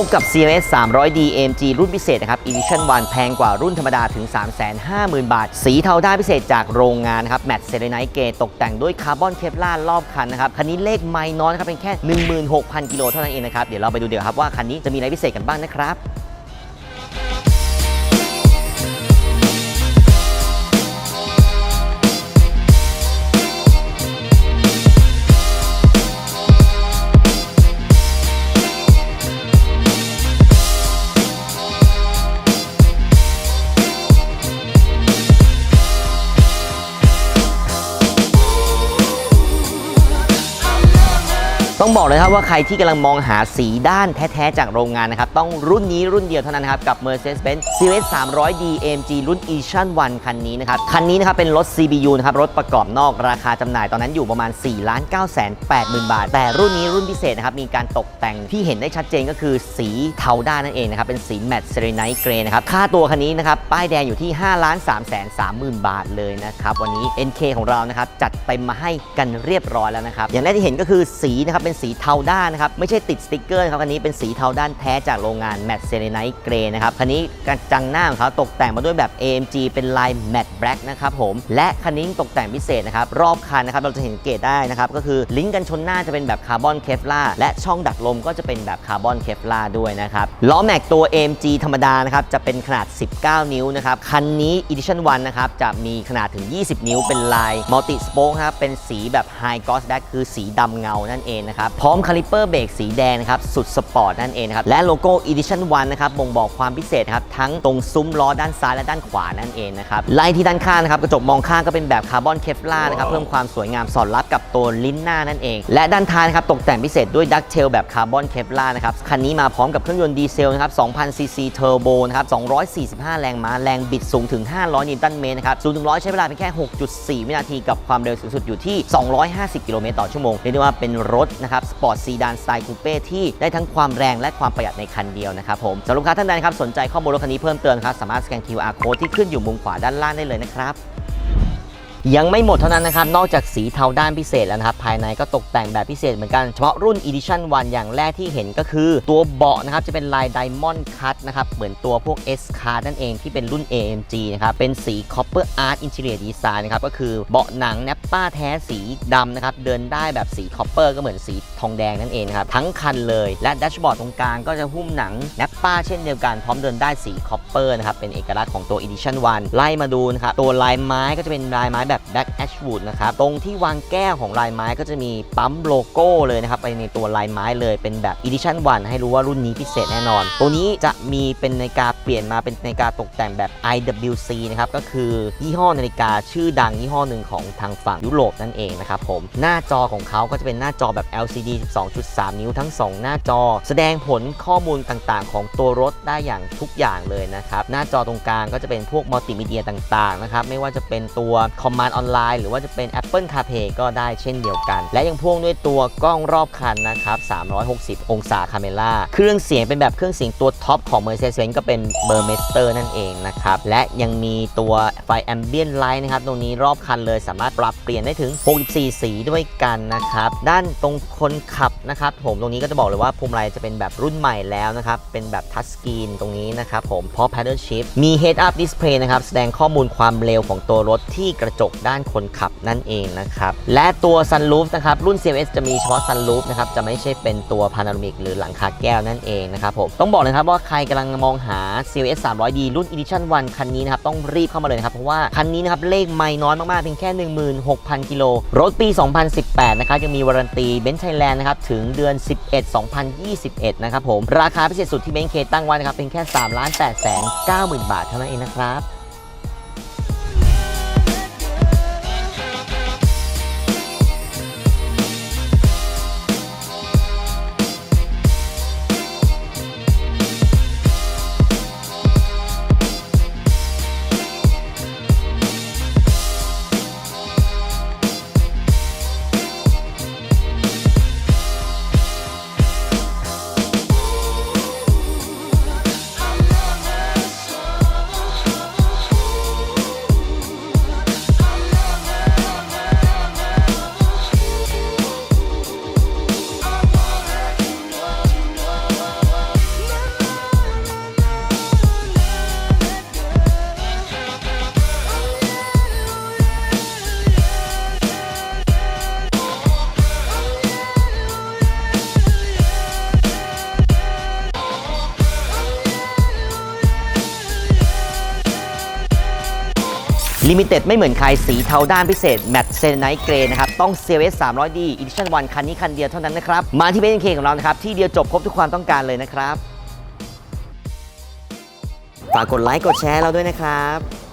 พบกับ CMS 300D AMG รุ่นพิเศษนะครับ Edition 1 แพงกว่ารุ่นธรรมดาถึง 350,000 บาท สีเทาด้านพิเศษจากโรงงานนะครับแมตต์เซเลไนท์เกตกแต่งด้วยคาร์บอนเคปลาร์รอบคันนะครับ คันนี้เลขไม่น้อยครับเป็นแค่ 16,000 กิโลเท่านั้นเองนะครับ เดี๋ยวเราไปดูเดี๋ยวครับว่าคันนี้จะมีอะไรพิเศษกันบ้างนะครับ ต้องบอกเลยครับว่าใครที่กำลังมองหาสีด้านแท้ ๆ จากโรงงานนะครับ ต้องรุ่นนี้รุ่นเดียวเท่านั้นนะครับ กับ Mercedes-Benz CLS 300D AMG รุ่น Edition 1 คันนี้นะครับ คันนี้นะครับเป็นรถ CBU นะครับ รถประกอบนอกราคาจำหน่ายตอนนั้นอยู่ประมาณ 4 9 8 0 0 0 0 บาท แต่รุ่นนี้รุ่นพิเศษนะครับ มีการตกแต่งที่เห็นได้ชัดเจนก็คือสีเทาด้านนั่นเองนะครับ เป็นสีแมตต์เซเรไนท์เกรนะครับ ค่าตัวคันนี้นะครับป้ายแดงอยู่ที่5 3 3 3 0 0 0 บาทเลยนะครับวันนี้ NK ของเรานะครับจัดเต็มมาให้กันเรียบร้อยแล้วนะครับอย่างแรกที่เห็นก็คือสีนะครับเป็นสีเทาด้านนะครับ ไม่ใช่ติดสติกเกอร์ครับคันนี้เป็นสีเทาด้านแท้จากโรงงานแมตต์เซเรไนท์เกรนะครับคันนี้กระจังหน้าของเขาตกแต่งมาด้วยแบบ AMG เป็นลายแมตต์แบล็กนะครับผมและคันนี้ตกแต่งพิเศษนะครับรอบคันนะครับเราจะเห็นเกตได้นะครับก็คือลิ้นกันชนหน้าจะเป็นแบบคาร์บอนเคฟลาและช่องดักลมก็จะเป็นแบบคาร์บอนเคฟลาด้วยนะครับล้อแม็กตัว AMG ธรรมดานะครับจะเป็นขนาด 19 นิ้วนะครับคันนี้ Edition 1นะครับจะมีขนาดถึง 20 นิ้วเป็นลายมัลติสโป๊กครับเป็นสีแบบ High Gloss Black คือสีดำเงานั่นเองนะครับพร้อมคาลิปเปอร์เบรกสีแดงนะครับ สุดสปอร์ตนั่นเองนะครับ และโลโก้ Edition 1 นะครับ บ่งบอกความพิเศษครับ ทั้งตรงซุ้มล้อด้านซ้ายและด้านขวานั่นเองนะครับ ไล่ที่ด้านข้างนะครับ กระจกมองข้างก็เป็นแบบคาร์บอนเคฟลานะครับ เพิ่มความสวยงามสอดรับกับตัวลิ้นหน้านั่นเอง และด้านท้ายนะครับ ตกแต่งพิเศษด้วยดักเทลแบบคาร์บอนเคฟลานะครับ คันนี้มาพร้อมกับเครื่องยนต์ดีเซลนะครับ2,000ซีซีเทอร์โบนะครับ245 แรงม้า แรงบิดสูงถึง 500 นิวตันเมตรนะครับ0ถึง100 ใช้เวลาเพียงแค่ 6.4 วินาทีกับความเร็วสูงสุดอยู่ที่ 250 กิโลเมตรต่อชั่วโมงเรียกได้ว่าเป็นรถนะครับสปอร์ตซีดานสไตล์คูเป้ที่ได้ทั้งความแรงและความประหยัดในคันเดียวนะครับผมสำหรับลูกค้าท่านใดครับสนใจข้อมูลรถคันนี้เพิ่มเติมครับสามารถสแกน QR code ที่ขึ้นอยู่มุมขวาด้านล่างได้เลยนะครับ ยังไม่หมดเท่านั้นนะครับ นอกจากสีเทาด้านพิเศษแล้วนะครับ ภายในก็ตกแต่งแบบพิเศษเหมือนกัน เฉพาะรุ่น Edition 1 อย่างแรกที่เห็นก็คือ ตัวเบาะนะครับ จะเป็นลาย Diamond Cut นะครับ เหมือนตัวพวก S Card นั่นเองที่เป็นรุ่น AMG นะครับ เป็นสี Copper Art Interior Design นะครับ ก็คือเบาะหนังแนปป้าแท้สีดำนะครับ เดินได้แบบสี Copper ก็เหมือนสีทองแดงนั่นเองครับ ทั้งคันเลย และแดชบอร์ดตรงกลางก็จะหุ้มหนังแนปป้าเช่นเดียวกัน พร้อมเดินได้สี Copper นะครับ เป็นเอกลักษณ์ของตัว Edition 1 ไล่มาดูนะครับ ตัวลายไม้ก็จะเป็นลายไม้แบบ Black Ashwood นะครับ ตรงที่วางแก้วของลายไม้ก็จะมีปั๊มโลโก้เลยนะครับ ไปในตัวลายไม้เลยเป็นแบบ Edition 1ให้รู้ว่ารุ่นนี้พิเศษแน่นอน ตัวนี้จะมีเป็นนาฬิกาเปลี่ยนมาเป็นนาฬิกาตกแต่งแบบ IWC นะครับ ก็คือยี่ห้อนาฬิกาชื่อดังยี่ห้อหนึ่งของทางฝั่งยุโรปนั่นเองนะครับผม หน้าจอของเขาก็จะเป็นหน้าจอแบบ LCD 12.3 นิ้วทั้ง 2 หน้าจอ แสดงผลข้อมูลต่างๆ ของตัวรถได้อย่างทุกอย่างเลยนะครับ หน้าจอตรงกลางก็จะเป็นพวกมัลติมีเดียต่างๆนะครับ ไม่ว่าจะเป็นตัวคอมมา Command Online หรือว่าจะเป็น Apple CarPlay ก็ได้เช่นเดียวกัน และยังพ่วงด้วยตัวกล้องรอบคันนะครับ 360 องศาคาเมล่าเครื่องเสียงเป็นแบบเครื่องเสียงตัวท็อปของ Mercedes-Benz ก็เป็น Burmester นั่นเองนะครับและยังมีตัวไฟ Ambient Light นะครับตรงนี้รอบคันเลยสามารถปรับเปลี่ยนได้ถึง 64 สีด้วยกันนะครับด้านตรงคนขับนะครับผมตรงนี้ก็จะบอกเลยว่าพวงมาลัยจะเป็นแบบรุ่นใหม่แล้วนะครับเป็นแบบทัชสกรีนตรงนี้นะครับผมพร้อม Paddle Shift มี Head Up Display นะครับแสดงข้อมูลความเร็วของตัวรถที่กระจกด้านคนขับนั่นเองนะครับ และตัว Sunroof นะครับรุ่น CLS จะมีเฉพาะ Sunroof นะครับจะไม่ใช่เป็นตัว Panoramic หรือหลังคาแก้วนั่นเองนะครับผมต้องบอกเลยครับว่าใครกำลังมองหา CLS 300D รุ่น Edition 1 คันนี้นะครับต้องรีบเข้ามาเลยนะครับเพราะว่าคันนี้นะครับเลขไม่น้อยมากๆเพียงแค่ 16,000 กิโลรถปี 2018 นะครับยังมีวารันตีเบนซ์ไทยแลนด์นะครับถึงเดือน 11 2021 นะครับผมราคาพิเศษสุดที่เบนซ์เคตั้งไว้นะครับเป็นแค่3 8 9 0 0 0 0 บาทเท่านั้นเองนะครับ ลิมิเต็ดไม่เหมือนใครสีเทาด้านพิเศษ แมตต์เซนไนท์เกรนะครับ ต้อง CLS 300D Edition 1 คันนี้คันเดียวเท่านั้นนะครับ มาที่เบนเคของเรานะครับ ที่เดียวจบครบทุกความต้องการเลยนะครับ ฝากกดไลค์กดแชร์เราด้วยนะครับ